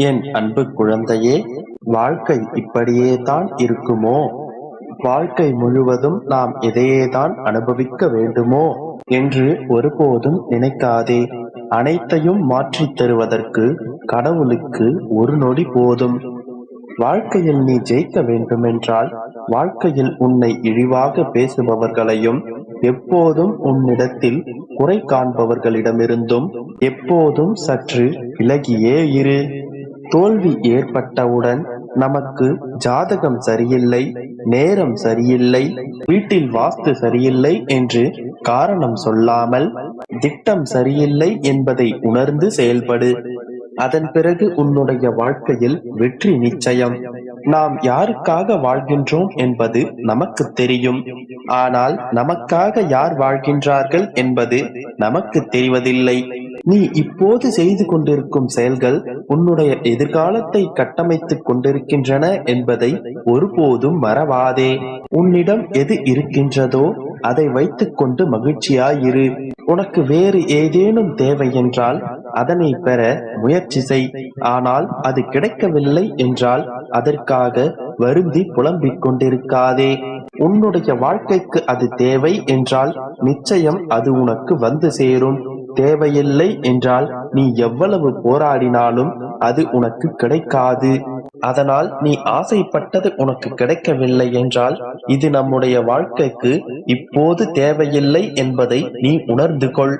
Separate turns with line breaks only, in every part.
என் அன்பு குழந்தையே வாழ்க்கை இப்படியே தான் இருக்குமோ? வாழ்க்கை முழுவதும் நாம் இதையேதான் அனுபவிக்க வேண்டுமோ? என்று ஒருபோதும் நினைக்காதே. அனைத்தையும் மாற்றித் தருவதற்கு கடவுளுக்கு ஒரு நொடி போதும். வாழ்க்கையில் நீ ஜெயிக்க வேண்டுமென்றால் வாழ்க்கையில் உன்னை இழிவாக பேசுபவர்களையும் எப்போதும் உன்னிடத்தில் குறை காண்பவர்களிடமிருந்தும் எப்போதும் சற்று விலகியே இரு. தோல்வி ஏற்பட்டவுடன் நமக்கு ஜாதகம் சரியில்லை நேரம் சரியில்லை வீட்டில் வாஸ்து சரியில்லை என்று காரணம் சொல்லாமல் திட்டம் சரியில்லை என்பதை உணர்ந்து செயல்படு. அதன் பிறகு உன்னுடைய வாழ்க்கையில் வெற்றி நிச்சயம். நாம் யாருக்காக வாழ்கின்றோம் என்பது நமக்கு தெரியும். ஆனால் நமக்காக யார் வாழ்கின்றார்கள் என்பது நமக்கு தெரிவதில்லை. நீ இப்போது செய்து கொண்டிருக்கும் செயல்கள் உன்னுடைய எதிர்காலத்தை கட்டமைத்துக் கொண்டிருக்கின்றன என்பதை ஒருபோதும் மறவாதே. உன்னிடம் எது இருக்கின்றதோ அதை வைத்துக்கொண்டு மகிழ்ச்சியாயிரு. உனக்கு வேறு ஏதேனும் தேவை என்றால் அதனை பெற முயற்சி செய். ஆனால் அது கிடைக்கவில்லை என்றால் அதற்காக வருந்தி புலம்பிக் கொண்டிருக்காதே. உன்னுடைய வாழ்க்கைக்கு அது தேவை என்றால் நிச்சயம் அது உனக்கு வந்து சேரும். தேவையில்லை என்றால் நீ எவ்வளவு போராடினாலும் அது உனக்கு கிடைக்காது. அதனால் நீ ஆசைப்பட்டது உனக்கு கிடைக்கவில்லை என்றால் இது நம்முடைய வாழ்க்கைக்கு இப்போது தேவையில்லை என்பதை நீ உணர்ந்து கொள்.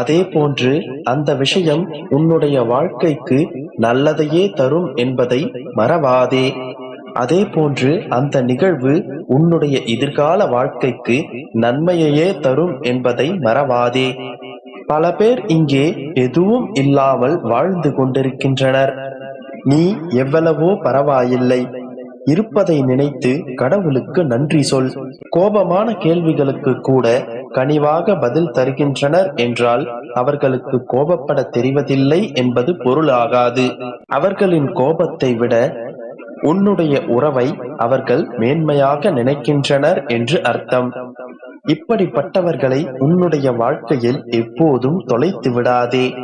அதே போன்று அந்த விஷயம் உன்னுடைய வாழ்க்கைக்கு நல்லதையே தரும் என்பதை மறவாதே. அதே போன்று அந்த நிகழ்வு உன்னுடைய எதிர்கால வாழ்க்கைக்கு நன்மையையே தரும் என்பதை மறவாதே. பல பேர் இங்கே எதுவும் இல்லாமல் வாழ்ந்து கொண்டிருக்கின்றனர். நீ எவ்வளவோ பரவாயில்லை. இருப்பதை நினைத்து கடவுளுக்கு நன்றி சொல். கோபமான கேள்விகளுக்கு கூட கனிவாக பதில் தருகின்றனர் என்றால் அவர்களுக்கு கோபப்பட தெரிவதில்லை என்பது பொருளாகாது. அவர்களின் கோபத்தை விட உன்னுடைய உறவை அவர்கள் மேன்மையாக நினைக்கின்றனர் என்று அர்த்தம். இப்படிப்பட்டவர்களை உன்னுடைய வாழ்க்கையில் எப்போதும் தொலைத்து விடாதே.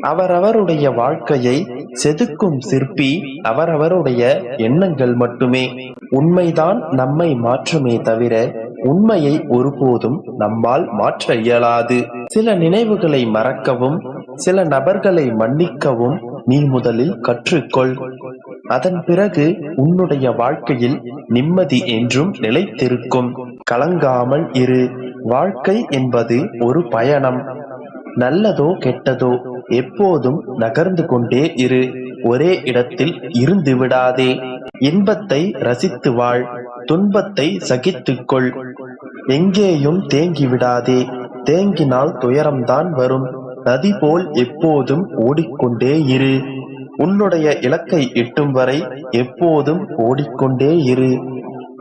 அவரவருடைய வாழ்க்கையை செதுக்கும் சிற்பி அவரவருடைய எண்ணங்கள் மட்டுமே. உண்மைதான் நம்மை மாற்றுமே தவிர உண்மையை ஒருபோதும் நம்மால் மாற்ற இயலாது. சில நினைவுகளை மறக்கவும் சில நபர்களை மன்னிக்கவும் நீ முதலில் கற்றுக்கொள். அதன் பிறகு உன்னுடைய வாழ்க்கையில் நிம்மதி என்றும் நிலைத்திருக்கும். கலங்காமல் இரு. வாழ்க்கை என்பது ஒரு பயணம். நல்லதோ கெட்டதோ எப்போதும் நகர்ந்து கொண்டே இரு. ஒரே இடத்தில் இருந்து விடாதே. இன்பத்தை ரசித்து வாழ். துன்பத்தை சகித்துக்கொள் எங்கேயும் தேங்கி விடாதே. தேங்கினால் துயரம்தான் வரும். நதி போல் எப்போதும் ஓடிக்கொண்டே இரு. உன்னுடைய இலக்கை எட்டும் வரை எப்போதும் ஓடிக்கொண்டே இரு.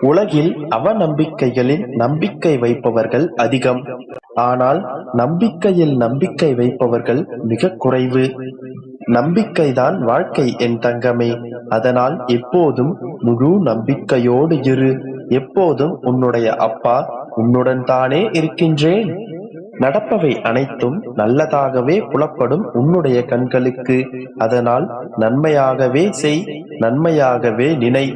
உலகில் அவநம்பிக்கைகளில் நம்பிக்கை வைப்பவர்கள் அதிகம். ஆனால் நம்பிக்கையில் நம்பிக்கை வைப்பவர்கள் மிக குறைவு. நம்பிக்கைதான் வாழ்க்கை என் தங்கமே. அதனால் எப்போதும் முழு நம்பிக்கையோடு இரு. எப்போதும் உன்னுடைய அப்பா உன்னுடன் தானே இருக்கின்றேன். நடப்பவை அனைத்தும் நல்லதாகவே புலப்படும் உன்னுடைய கண்களுக்கு. அதனால் நன்மையாகவே செய் நன்மையாகவே நினை.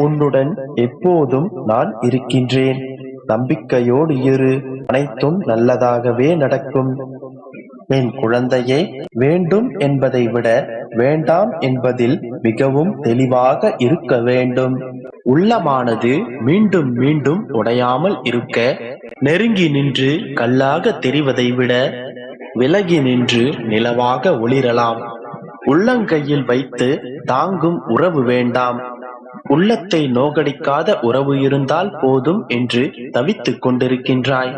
உன்னுடன் எப்போதும் நான் இருக்கின்றேன். நம்பிக்கையோடு இரு. அனைத்தும் நல்லதாகவே நடக்கும். என் குழந்தையே வேண்டும் என்பதை விட வேண்டாம் என்பதில் மிகவும் தெளிவாக இருக்க வேண்டும். உள்ளமானது மீண்டும் மீண்டும் உடையாமல் இருக்க நெருங்கி நின்று கல்லாக தெரிவதை விட விலகி நின்று நிலவாக ஒளிரலாம். உள்ளங்கையில் வைத்து தாங்கும் உறவு வேண்டாம். உள்ளத்தை நோகடிக்காத உறவு இருந்தால் போதும் என்று தவித்துக் கொண்டிருக்கின்றாய்.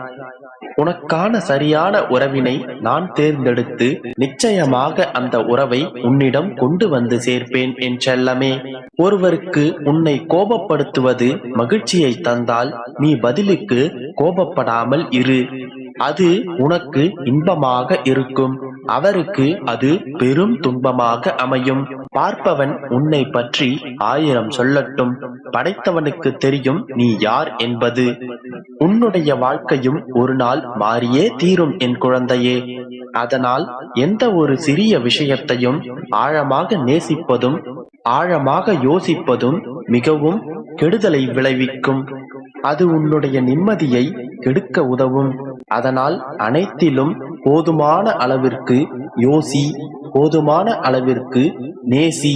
உனக்கான சரியான உறவினை நான் தேர்ந்தெடுத்து நிச்சயமாக அந்த உறவை உன்னிடம் கொண்டு வந்து சேர்ப்பேன் என் செல்லமே. ஒருவருக்கு உன்னை கோபப்படுத்துவது மகிழ்ச்சியை தந்தால் நீ பதிலுக்கு கோபப்படாமல் இரு. அது உனக்கு இன்பமாக இருக்கும். அவருக்கு அது பெரும் துன்பமாக அமையும். பார்ப்பவன் உன்னை பற்றி ஆயிரம் சொல்லட்டும். படைத்தவனுக்கு தெரியும் நீ யார் என்பது. உன்னுடைய வாழ்க்கையும் ஒரு நாள் மாறியே தீரும் என் குழந்தையே. அதனால் எந்த ஒரு சிறிய விஷயத்தையும் ஆழமாக நேசிப்பதும் ஆழமாக யோசிப்பதும் மிகவும் கெடுதலை விளைவிக்கும். அது உன்னுடைய நிம்மதியை கெடுக்க உதவும். அதனால் அனைத்திலும் போதுமான அளவிற்கு யோசி போதுமான அளவிற்கு நேசி.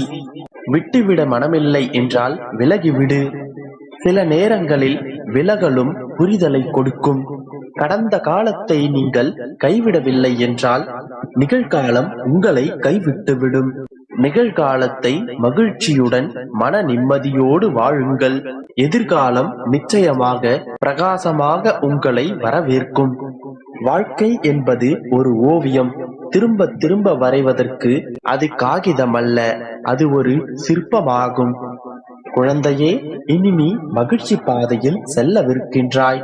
விட்டுவிட மனமில்லை என்றால் விலகிவிடு. சில நேரங்களில் விலகலும் புரிதலை கொடுக்கும். கடந்த காலத்தை நீங்கள் கைவிடவில்லை என்றால் நிகழ்காலம் உங்களை கைவிட்டுவிடும். நிகழ்காலத்தை மகிழ்ச்சியுடன் மன நிம்மதியோடு வாழுங்கள். எதிர்காலம் நிச்சயமாக பிரகாசமாக உங்களை வரவேற்கும். வாழ்க்கை என்பது ஒரு ஓவியம். திரும்ப திரும்ப வரைவதற்கு அது காகிதம் அல்ல அது ஒரு சிற்பமாகும். குழந்தையே இனி நீ மகிழ்ச்சி பாதையில் செல்லவிருக்கின்றாய்.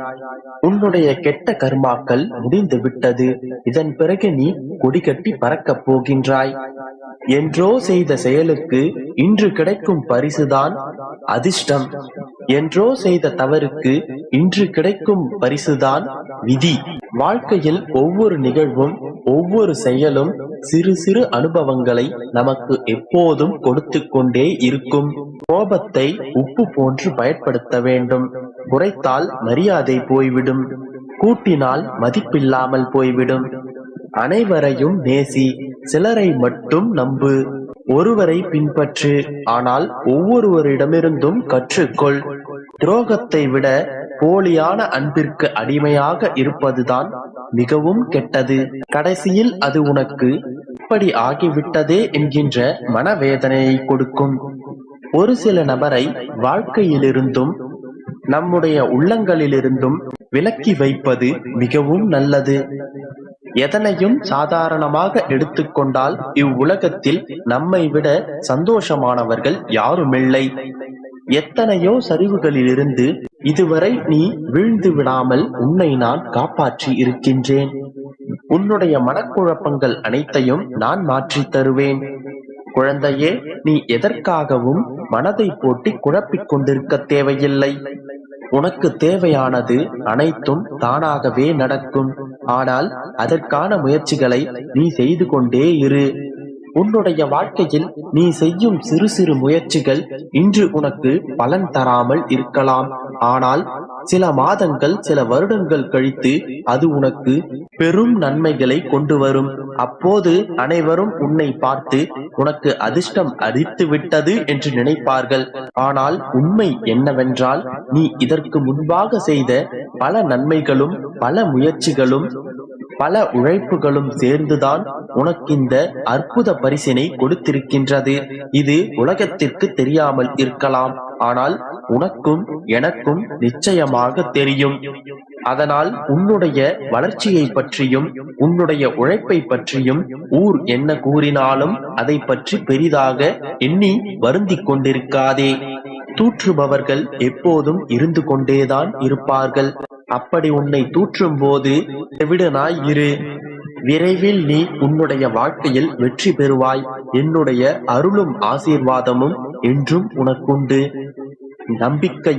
உன்னுடைய கெட்ட கர்மாக்கள் முடிந்து விட்டது. இதன் பிறகு நீ கொடிகட்டி பறக்கப் போகின்றாய். என்றோ செய்த செயலுக்கு இன்று கிடைக்கும் பரிசுதான் அதிர்ஷ்டம். என்றோ செய்த தவறுக்கு இன்று கிடைக்கும் பரிசுதான் விதி. வாழ்க்கையில் ஒவ்வொரு நிகழ்வும் ஒவ்வொரு செயலும் சிறு சிறு அனுபவங்களை நமக்கு எப்போதும் கொடுத்து கொண்டே இருக்கும். கோபத்தை உப்பு போன்று பயன்படுத்த வேண்டும். குறைத்தால் மரியாதை போய்விடும். கூட்டினால் மதிப்பில்லாமல் போய்விடும். அனைவரையும் நேசி சிலரை மட்டும் நம்பு. ஒருவரை பின்பற்று ஆனால் ஒவ்வொருவரிடமிருந்தும் கற்றுக்கொள். துரோகத்தை விட போலியான அன்பிற்கு அடிமையாக இருப்பதுதான் மிகவும் கெட்டது. கடைசியில் அது உனக்கு இப்படி ஆகிவிட்டதே என்கின்ற மனவேதனையை கொடுக்கும். ஒரு சில நபரை வாழ்க்கையிலிருந்தும் நம்முடைய உள்ளங்களிலிருந்தும் விலக்கி வைப்பது மிகவும் நல்லது. எதனையும் சாதாரணமாக எடுத்துக்கொண்டால் இவ்வுலகத்தில் நம்மை விட சந்தோஷமானவர்கள் யாருமில்லை. எத்தனையோ சரிவுகளிலிருந்து இதுவரை நீ வீழ்ந்து விடாமல் உன்னை நான் காப்பாற்றி இருக்கின்றேன். உன்னுடைய மனக்குழப்பங்கள் அனைத்தையும் நான் மாற்றித் தருவேன். குழந்தையே நீ எதற்காகவும் மனதை போட்டி குழப்பிக் கொண்டிருக்க தேவையில்லை. உனக்கு தேவையானது அனைத்தும் தானாகவே நடக்கும். ஆனால் அதற்கான முயற்சிகளை நீ செய்து கொண்டே இரு. உன்னுடைய வாழ்க்கையில் நீ செய்யும் சிறு சிறு முயற்சிகள் இன்று உனக்கு பலன் தராமல் இருக்கலாம். ஆனால் சில மாதங்கள் சில வருடங்கள் கழித்து அது உனக்கு பெரும் நன்மைகளை கொண்டு வரும். அப்போது அனைவரும் உன்னை பார்த்து உனக்கு அதிர்ஷ்டம் அரித்து விட்டது என்று நினைப்பார்கள். ஆனால் உண்மை என்னவென்றால் நீ இதற்கு முன்பாக செய்த பல நன்மைகளும் பல முயற்சிகளும் பல உழைப்புகளும் சேர்ந்துதான் உனக்கு இந்த அற்புத பரிசினை கொடுத்திருக்கின்றது. இது உலகத்திற்கு தெரியாமல் இருக்கலாம். ஆனால் உனக்கும் எனக்கும் நிச்சயமாக தெரியும். அதனால் உன்னுடைய வளர்ச்சியை பற்றியும் உன்னுடைய உழைப்பை பற்றியும் ஊர் என்ன கூறினாலும் அதை பற்றி பெரிதாக எண்ணி வருந்திக் கொண்டிருக்காதே. தூற்றுபவர்கள் எப்போதும் இருந்து கொண்டேதான் இருப்பார்கள். அப்படி உன்னை தூற்றும் போது எவிடனாய் இரு. விரைவில் நீ உன்னுடைய வாழ்க்கையில் வெற்றி பெறுவாய். என்னுடைய அருளும் ஆசீர்வாதமும் என்றும் உனக்குண்டு. நம்பிக்கை